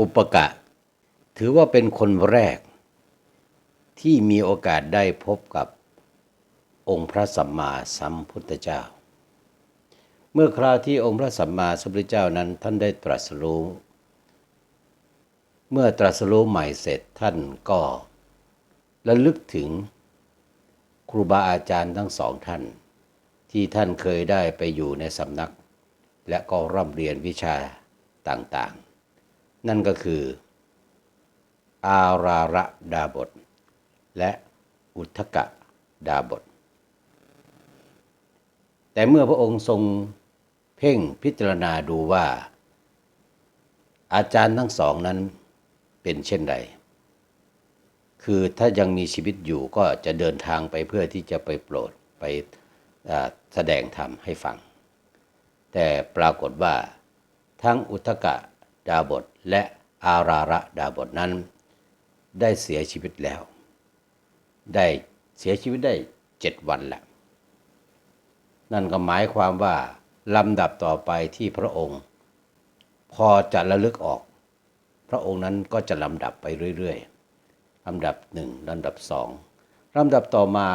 อุปกะ ถือว่าเป็นคนแรก ที่มีโอกาสได้พบกับองค์พระสัมมาสัมพุทธเจ้า เมื่อคราวที่องค์พระสัมมาสัมพุทธเจ้านั้นท่านได้ตรัสรู้ เมื่อตรัสรู้ใหม่เสร็จท่านก็ระลึกถึงครูบาอาจารย์ทั้งสองท่าน ที่ท่านเคยได้ไปอยู่ในสำนัก และก็ร่ำเรียนวิชาต่าง นั่นก็คือ อาราระดาบท และอุทกะดาบท แต่เมื่อพระองค์ทรงเพ่งพิจารณาดูว่า อาจารย์ทั้งสองนั้นเป็นเช่นไรคือถ้ายังมีชีวิตอยู่ก็จะเดินทางไปเพื่อที่จะไปโปรดไปแสดงธรรมให้ฟัง แต่ปรากฏว่าทั้งอุทกะ ดาบทและอาราระดาบทนั้น ได้เสียชีวิตแล้ว ได้เสียชีวิตได้เจ็ดวันแล้วนั่นก็หมายความว่าลำดับต่อไปที่พระองค์ พอจะระลึกออก พระองค์นั้นก็จะลำดับไปเรื่อยๆลำดับหนึ่งลำดับสองลำดับต่อมา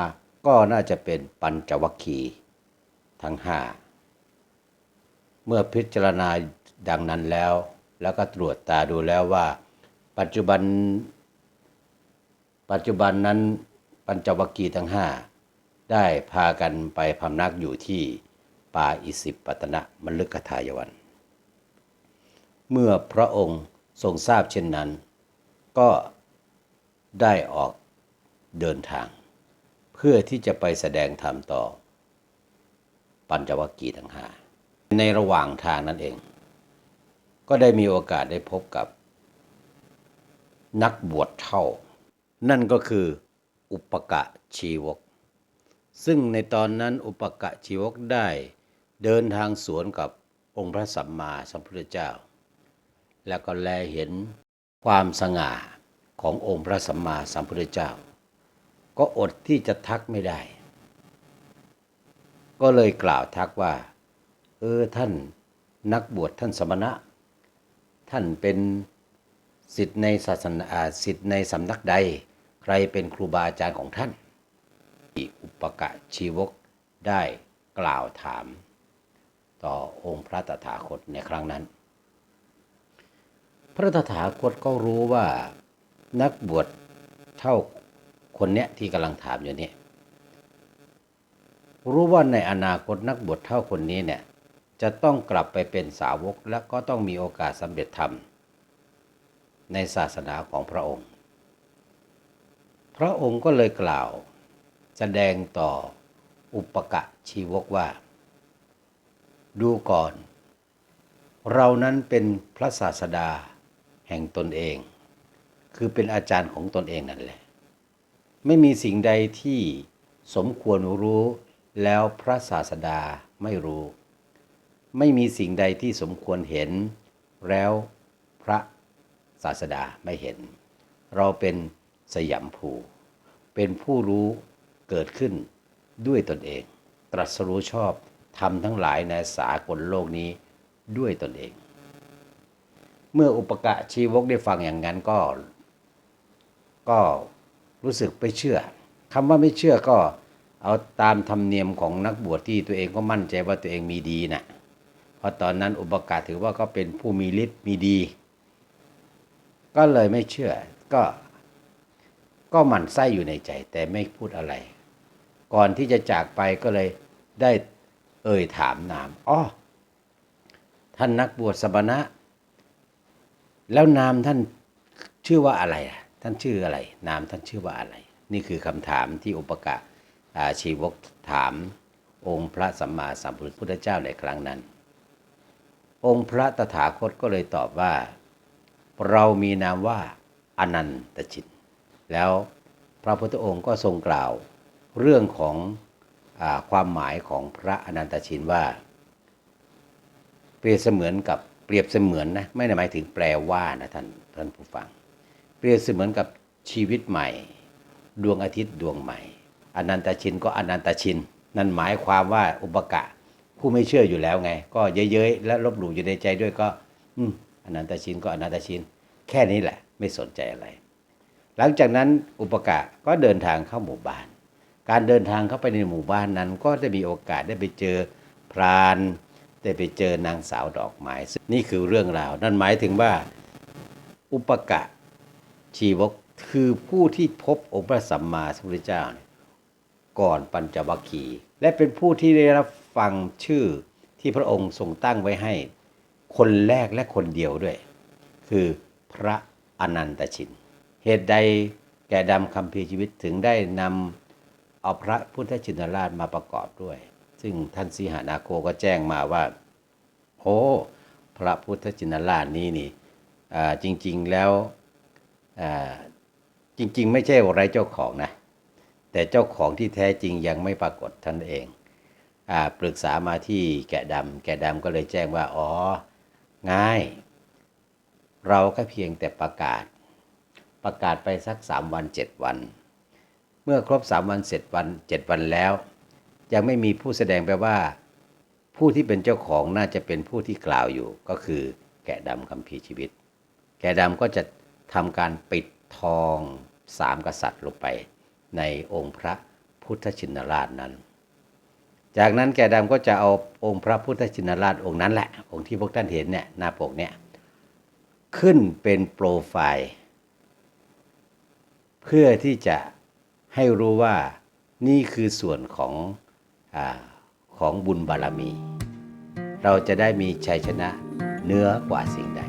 ก็น่าจะเป็นปัญจวัคคีย์ทั้งห้าเมื่อพิจารณาดังนั้นแล้ว แล้วก็ตรวจตาดูแล้วว่า ปัจจุบัน ปัจจุบันนั้นปัญจวัคคีย์ทั้งห้าได้พากันไปพำนักอยู่ที่ป่าอิสิปตนะมฤคทายวัน เมื่อพระองค์ทรงทราบเช่นนั้น ก็ได้ออกเดินทาง เพื่อที่จะไปแสดงธรรมต่อ ปัญจวัคคีย์ทั้งห้าในระหว่างทางนั่นเอง ก็ได้มีโอกาสได้พบกับ นักบวชเท่า นั่นก็คืออุปกะชีวก ซึ่งในตอนนั้นอุปกะชีวกได้เดินทางสวนกับองค์พระสัมมาสัมพุทธเจ้า แล้วก็แลเห็นความสง่าขององค์พระสัมมาสัมพุทธเจ้า ก็อดที่จะทักไม่ได้ ก็เลยกล่าวทักว่า เออท่านนักบวชท่านสมณะ ท่านเป็นสิทธิ์ในศาสนาสิทธิ์ในสำนักใด ใครเป็นครูบาอาจารย์ของท่านอุปกะชีวกได้กล่าวถาม ต่อองค์พระตถาคตในครั้งนั้น พระตถาคตก็รู้ว่านักบวชเท่าคนเนี้ยที่กำลังถามอยู่เนี่ยรู้ว่าในอนาคตนักบวชเท่าคนนี้เนี่ย จะต้องกลับไปเป็นสาวกและก็ต้องมีโอกาสสำเร็จธรรม ในศาสนาของพระองค์ พระองค์ก็เลยกล่าว แสดงต่ออุปกะชีวกว่า ดูก่อน เรานั้นเป็นพระศาสดาแห่งตนเอง คือเป็นอาจารย์ของตนเองนั่นแหละ ไม่มีสิ่งใดที่สมควรรู้แล้วพระศาสดาไม่รู้ ไม่มีสิ่งใดที่สมควรเห็น แล้วพระศาสดาไม่เห็น เราเป็นสยามภู เป็นผู้รู้เกิดขึ้นด้วยตนเอง ตรัสรู้ชอบทำทั้งหลายในสากลโลกนี้ด้วยตนเอง เมื่ออุปกะชีวกได้ฟังอย่างนั้นก็ ก็รู้สึกไม่เชื่อคำว่าไม่เชื่อก็เอาตามธรรมเนียมของนักบวชที่ตัวเองก็มั่นใจว่าตัวเองมีดีนะ่ะ เพราะตอนนั้นอุปกะถือว่าก็เป็นผู้มีฤทธิ์มีดี ก็เลยไม่เชื่อ ก็ก็หมั่นไส้อยู่ในใจแต่ไม่พูดอะไร ก่อนที่จะจากไปก็เลยได้เอ่ยถามนามอ๋อท่านนักบวชสมณะ แล้วนามท่านชื่อว่าอะไรอะท่านชื่ออะไร นามท่านชื่อว่าอะไร นี่คือคำถามที่อุปกะชีวกถามองค์พระสัมมาสัมพุทธเจ้าในครั้งนั้น องค์พระตถาคตก็เลยตอบว่า เรามีนามว่าอนันตจิตแล้วพระพุทธองค์ก็ทรงกล่าวเรื่องของอความหมายของพระอนันตชินว่า เปรียบเสมือนกับเปรียบเสมือนนะไม่ได้หมายถึงแปลว่านะท่านท่านผู้ฟัง เปรียบเสมือนกับชีวิตใหม่ ดวงอาทิตย์ดวงใหม่ อนันตชินก็อนันตชิน นั่นหมายความว่าอุปกะ ผู้ไม่เชื่ออยู่แล้วไง ก็เย้ยๆและลบหลู่อยู่ในใจด้วยก็ อืมอนันตชินก็อนันตชินแค่นี้แหละ ไม่สนใจอะไร หลังจากนั้นอุปกะก็เดินทางเข้าหมู่บ้าน การเดินทางเข้าไปในหมู่บ้านนั้น ก็ได้มีโอกาสได้ไปเจอพรานได้ไปเจอนางสาวดอกไม้นี่คือเรื่องราว นั่นหมายถึงว่าอุปกะชีวกคือผู้ที่พบองค์พระสัมมาสัมพุทธเจ้าก่อนปัญจวัคคีย์และเป็นผู้ที่ได้รับ ฟังชื่อที่พระองค์ทรงตั้งไว้ให้ คนแรกและคนเดียวด้วย คือพระอนันตชิน เหตุใดแก่ดำคำพีชีวิตถึงได้นำเอาพระพุทธชินราชมาประกอบด้วย ซึ่งท่านสีหานาโคก็แจ้งมาว่า โอ้พระพุทธชินราชนี้นี่จริง ๆแล้วจริง ๆ ไม่ใช่ไรเจ้าของนะ แต่เจ้าของที่แท้จริงยังไม่ปรากฏท่านเอง ปรึกษามาที่แกะดำแกะดำก็เลยแจ้งว่า อ๋อ ง่าย เราก็เพียงแต่ประกาศ ประกาศไปสักสามวันเจ็ดวัน เมื่อครบสามวันเสร็จวันเจ็ดวันแล้ว ยังไม่มีผู้แสดงไปลว่า ผู้ที่เป็นเจ้าของน่าจะเป็นผู้ที่กล่าวอยู่ ก็คือแกะดำคำพีชีวิต แกะดำก็จะทำการปิดทองสามกษัตริย์ลงไป ในองค์พระพุทธชินราชนั้น จากนั้นแกะดำก็จะเอาองค์พระพุทธชินราชองค์นั้นแหละ องค์ที่พวกท่านเห็นเนี่ยหน้าปกเนี่ยขึ้นเป็นโปรไฟล์เพื่อที่จะให้รู้ว่านี่คือส่วนของอของบุญบารมี เราจะได้มีชัยชนะเหนื้อกว่าสิ่งใด